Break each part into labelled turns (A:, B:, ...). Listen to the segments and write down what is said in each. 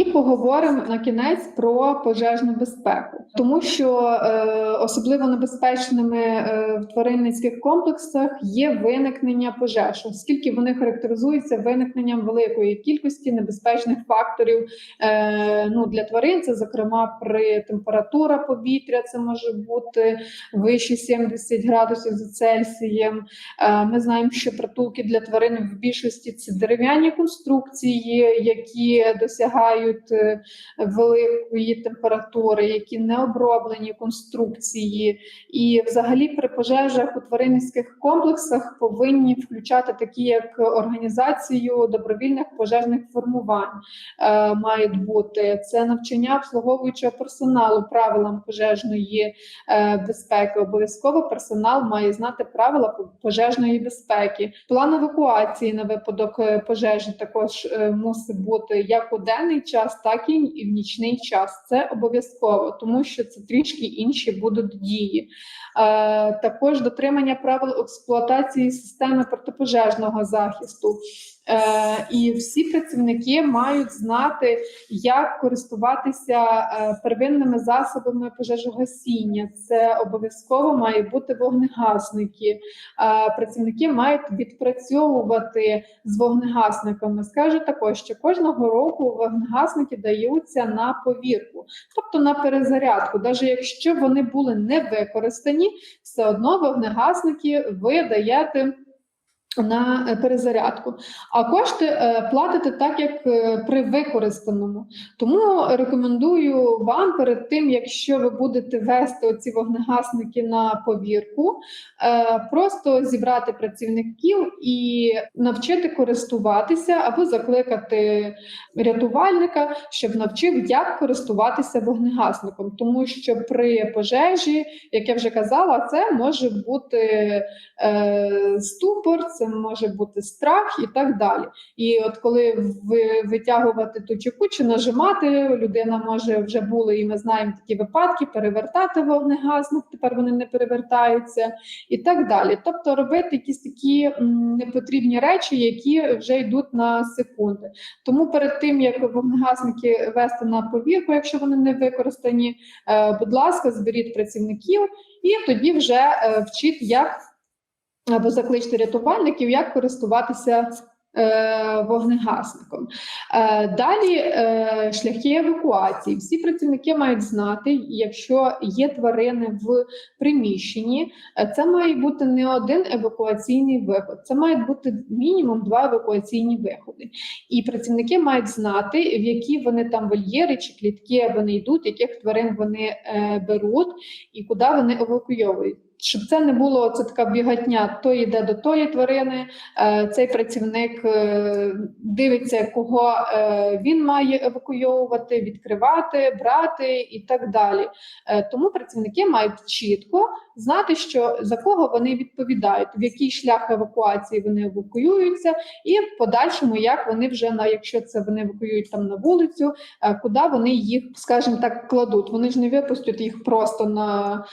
A: І поговоримо на кінець про пожежну безпеку, тому що е, особливо небезпечними е, в тваринницьких комплексах є виникнення пожеж, оскільки вони характеризуються виникненням великої кількості небезпечних факторів е, ну, для тварин. Це зокрема при температура повітря, це може бути вище 70 градусів за Цельсієм. Е, Ми знаємо, що притулки для тварин в більшості це дерев'яні конструкції, які досягають е, великої температури, які не оброблені конструкції, і взагалі при пожежах у тваринницьких комплексах повинні включати такі, як організацію добровільних пожежних формувань е, мають бути це навчання обслуговуючого персоналу правилам пожежної е, безпеки. Обов'язково персонал має знати правила пожежної безпеки. План евакуації на випадок е, пожежі також е, мусить бути як у денний час, так і в нічний час. Це обов'язково, тому що це трішки інші будуть дії. Е, також дотримання правил експлуатації системи протипожежного захисту. Е, і всі працівники мають знати, як користуватися е, первинними засобами пожежогасіння. Це обов'язково має бути вогнегасники. Е, працівники мають відпрацьовувати з вогнегасниками. Скажу також, що кожного року вогнегасники даються на повірку, тобто на перезарядку. Навіть якщо вони були не використані, все одно вогнегасники ви даєте. На е, перезарядку, а кошти е, платите так, як е, при використаному. Тому рекомендую вам перед тим, якщо ви будете вести оці вогнегасники на повірку, просто зібрати працівників і навчити користуватися або закликати рятувальника, щоб навчив, як користуватися вогнегасником, тому що при пожежі, як я вже казала, це може бути ступор, це може бути страх і так далі. І от коли ви витягувати ту чеку чи нажимати, людина може вже були, і ми знаємо такі випадки, перевертати вогнегасник, тепер вони не перевертаються, і так далі. Тобто робити якісь такі непотрібні речі, які вже йдуть на секунди. Тому перед тим як вогнегасники вести на повірку, якщо вони не використані, е, будь ласка, зберіть працівників і тоді вже е, вчіть, як або закличте рятувальників, як користуватися е, вогнегасником. Е, далі е, шляхи евакуації. Всі працівники мають знати, якщо є тварини в приміщенні, це має бути не один евакуаційний виход, це мають бути мінімум два евакуаційні виходи. І працівники мають знати, в які вони там вольєри чи клітки вони йдуть, яких тварин вони беруть і куди вони евакуйовують. Щоб це не було це така бігатня, то йде до тої тварини, е, цей працівник е, дивиться, кого е, він має евакуйовувати, відкривати, брати і так далі. Тому працівники мають чітко знати, що за кого вони відповідають, в який шлях евакуації вони евакуюються, і в подальшому, як вони вже на якщо це вони евакуюють там на вулицю, куди вони їх, скажімо так, кладуть. Вони ж не випустять їх просто на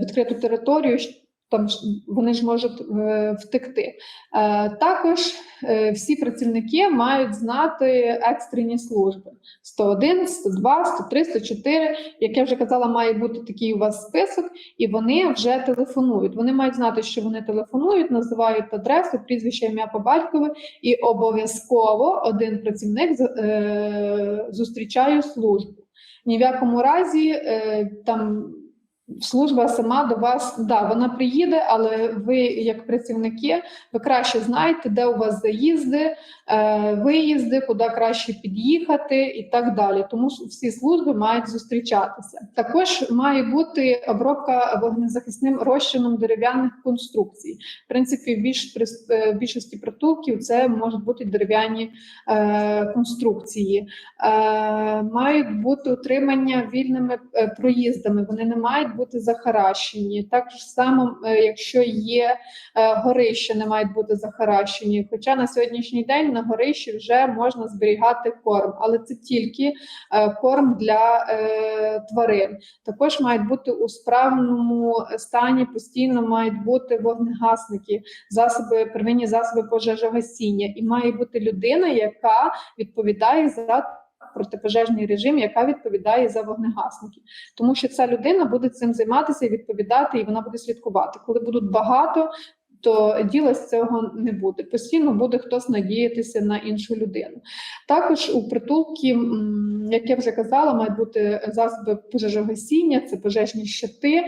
A: відкриту територію. Щ- Там вони ж можуть е, втекти. Е, також е, всі працівники мають знати екстрені служби: 101, 102, 103, 104. Як я вже казала, має бути такий у вас список, і вони вже телефонують. Вони мають знати, що вони телефонують, називають адресу, прізвище, ім'я по батькові, і обов'язково один працівник зустрічає службу. Ні в якому разі там. Служба сама до вас, да, вона приїде, але ви, як працівники, ви краще знаєте, де у вас заїзди, е, виїзди, куди краще під'їхати і так далі. Тому що всі служби мають зустрічатися. Також має бути обробка вогнезахисним розчином дерев'яних конструкцій. В принципі, більш е, більшості притулків це можуть бути дерев'яні е, конструкції. Е, мають бути утримання вільними е, проїздами. Вони не мають бути захаращені. Так само, е, якщо є е, горища, не мають бути захаращені. Хоча на сьогоднішній день на горищі вже можна зберігати корм, але це тільки е, корм для тварин. Також мають бути у справному стані, постійно мають бути вогнегасники, засоби, первинні засоби пожежогасіння, і має бути людина, яка відповідає за протипожежний режим, яка відповідає за вогнегасники, тому що ця людина буде цим займатися і відповідати, і вона буде слідкувати. Коли будуть багато, то діла з цього не буде. Постійно буде хтось надіятися на іншу людину. Також у притулки, як я вже казала, мають бути засоби пожежогасіння, це пожежні щити. Е,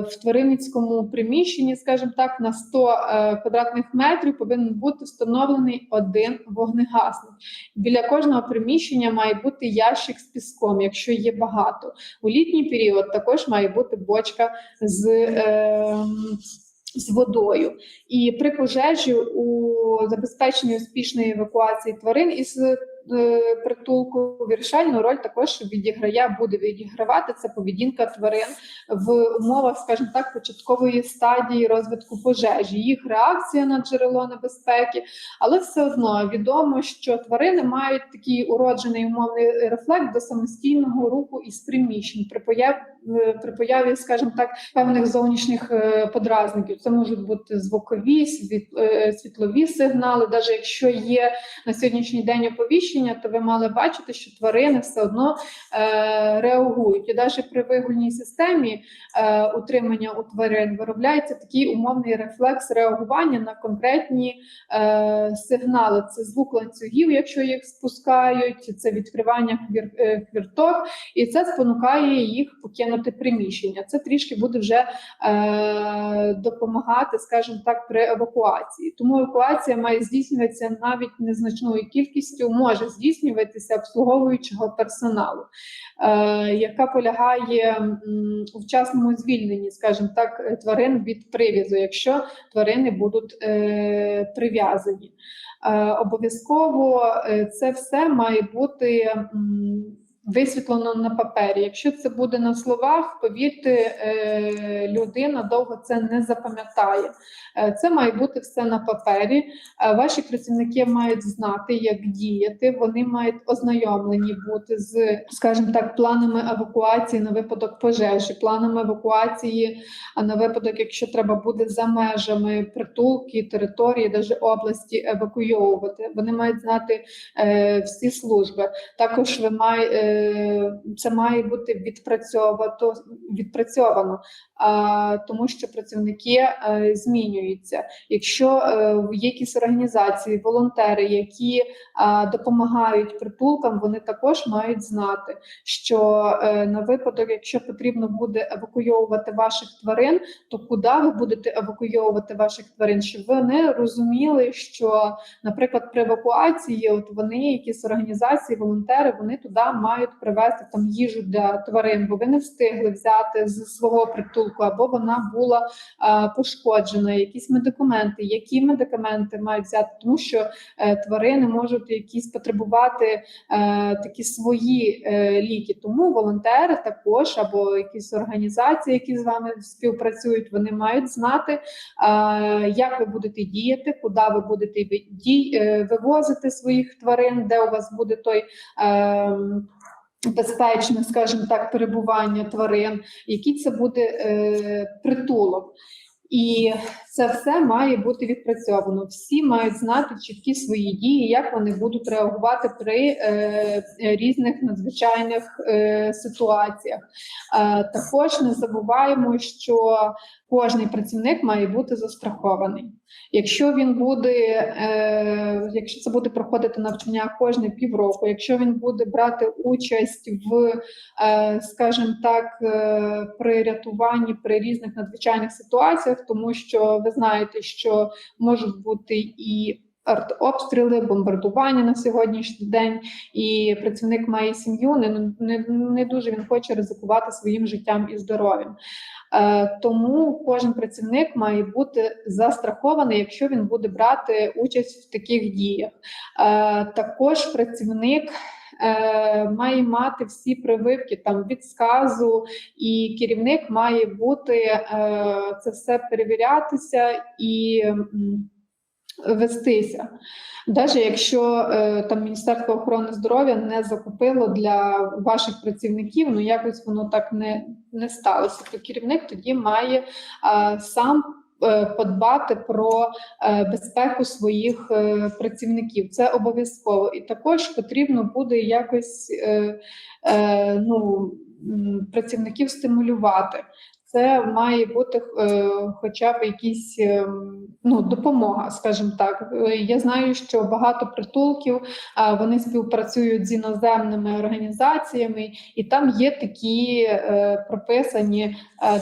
A: В тваринницькому приміщенні, скажімо так, на 100 е, квадратних метрів повинен бути встановлений один вогнегасник. Біля кожного приміщення має бути ящик з піском, якщо є багато. У літній період також має бути бочка з. Е, з водою. І при пожежі у забезпеченні успішної евакуації тварин із е, притулку вирішальну роль також відіграє, буде відігравати це поведінка тварин в умовах, скажімо так, початкової стадії розвитку пожежі, їх реакція на джерело небезпеки, але все одно відомо, що тварини мають такий уроджений умовний рефлекс до самостійного руху із приміщень при появі, при появі, скажімо так, певних зовнішніх е, подразників. Це можуть бути звукові, е, світлові сигнали, навіть якщо є на сьогоднішній день оповіщення, то ви мали бачити, що тварини все одно е, реагують. І навіть при вигульній системі утримання у тварин виробляється такий умовний рефлекс реагування на конкретні сигнали. Це звук ланцюгів, якщо їх спускають, це відкривання хвір, хвірток, і це спонукає їх покинути приміщення. Це трішки буде вже е, допомагати, скажімо так, при евакуації. Тому евакуація має здійснюватися навіть незначною кількістю, може здійснюватися обслуговуючого персоналу, е, яка полягає у вчасному звільненні, скажімо так, тварин від прив'язу, якщо тварини будуть е, прив'язані. Е, обов'язково е, це все має бути. м, Висвітлено на папері. Якщо це буде на словах, повірте, е, людина довго це не запам'ятає. Е, Це має бути все на папері. Е, Ваші працівники мають знати, як діяти. Вони мають ознайомлені бути з, скажімо так, планами евакуації на випадок пожежі, планами евакуації а на випадок, якщо треба буде за межами притулки, території, навіть області евакуйовувати. Вони мають знати всі служби. Також ви має, е, це має бути відпрацьовано, відпрацьовано тому що працівники е, змінюються. Якщо е, є якісь організації, волонтери, які допомагають притулкам, вони також мають знати, що е, на випадок, якщо потрібно буде евакуйовувати ваших тварин, то куди ви будете евакуйовувати ваших тварин? Щоб вони розуміли, що, наприклад, при евакуації, от вони, якісь організації, волонтери, вони туди мають привезти там їжу для тварин, бо ви не встигли взяти з свого притулку, або вона була а, пошкоджена, якісь медикаменти. Які медикаменти мають взяти, тому що е, тварини можуть якісь потребувати е, такі свої е, ліки. Тому волонтери також або якісь організації, які з вами співпрацюють, вони мають знати, е, як ви будете діяти, куди ви будете дій, е, вивозити своїх тварин, де у вас буде той. Е, Безпечне, скажімо так, перебування тварин, який це буде е, притулок. І це все має бути відпрацьовано. Всі мають знати чіткі свої дії, як вони будуть реагувати при е, різних надзвичайних е, ситуаціях. Е, також не забуваємо, що кожний працівник має бути застрахований. Якщо він буде, е, якщо це буде проходити навчання кожне півроку, якщо він буде брати участь в, е, скажімо так, е, при рятуванні при різних надзвичайних ситуаціях, тому що ви знаєте, що можуть бути і артобстріли, бомбардування на сьогоднішній день, і працівник має сім'ю, не, не, не дуже він хоче ризикувати своїм життям і здоров'ям. Е, Тому кожен працівник має бути застрахований, якщо він буде брати участь в таких діях. Е, Також працівник. е, Має мати всі прививки там від сказу, і керівник має бути це все перевірятися і вестися. Навіть якщо е, там Міністерство охорони здоров'я не закупило для ваших працівників, ну якось воно так не, не сталося, то керівник тоді має е, сам е, подбати про безпеку своїх працівників. Це обов'язково, і також потрібно буде якось ну, працівників стимулювати. Це має бути е, хоча б якісь е, ну, допомога, скажімо так. Е, Я знаю, що багато притулків вони співпрацюють з іноземними організаціями, і там є такі прописані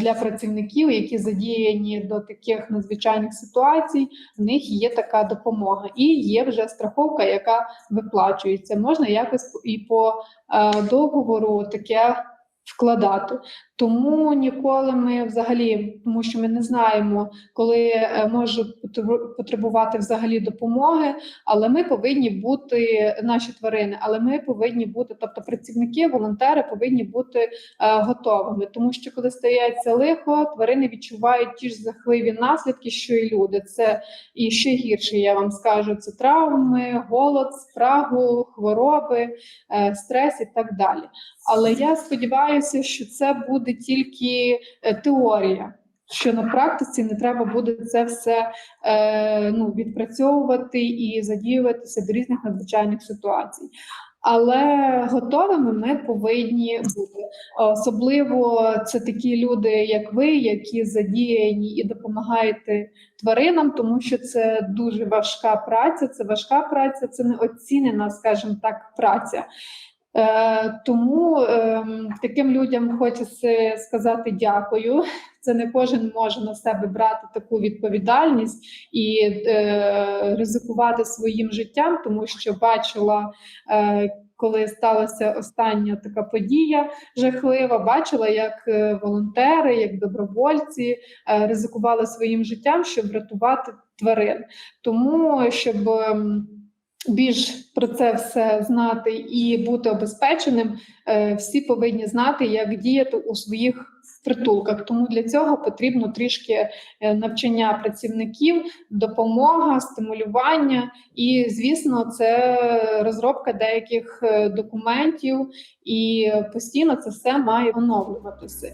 A: для працівників, які задіяні до таких надзвичайних ситуацій. В них є така допомога, і є вже страховка, яка виплачується. Можна якось і по договору таке вкладати. Тому ніколи ми взагалі, тому що ми не знаємо, коли е, може потребу- потребувати взагалі допомоги, але ми повинні бути наші тварини, але ми повинні бути, тобто працівники, волонтери повинні бути е, готовими, тому що коли стається лихо, тварини відчувають ті ж жахливі наслідки, що і люди. Це і ще гірше, я вам скажу, це травми, голод, спрагу, хвороби, е, стрес і так далі. Але я сподіваюся, що це буде тільки е, теорія. Що на практиці не треба буде це все е, ну, відпрацьовувати і задіюватися до різних надзвичайних ситуацій. Але готовими ми повинні бути. Особливо це такі люди, як ви, які задіяні і допомагаєте тваринам, тому що це дуже важка праця. Це важка праця, це не оцінена, скажімо так, праця. Е, тому е, таким людям хочеться сказати дякую. Це не кожен може на себе брати таку відповідальність і е, ризикувати своїм життям, тому що бачила, е, коли сталася остання така подія жахлива, бачила, як волонтери, як добровольці ризикували своїм життям, щоб врятувати тварин. Тому щоб. Більш про це все знати і бути обезпеченим, е, всі повинні знати, як діяти у своїх притулках. Тому для цього потрібно трішки е, навчання працівників, допомога, стимулювання, і, звісно, це розробка деяких е, документів, і постійно це все має оновлюватися.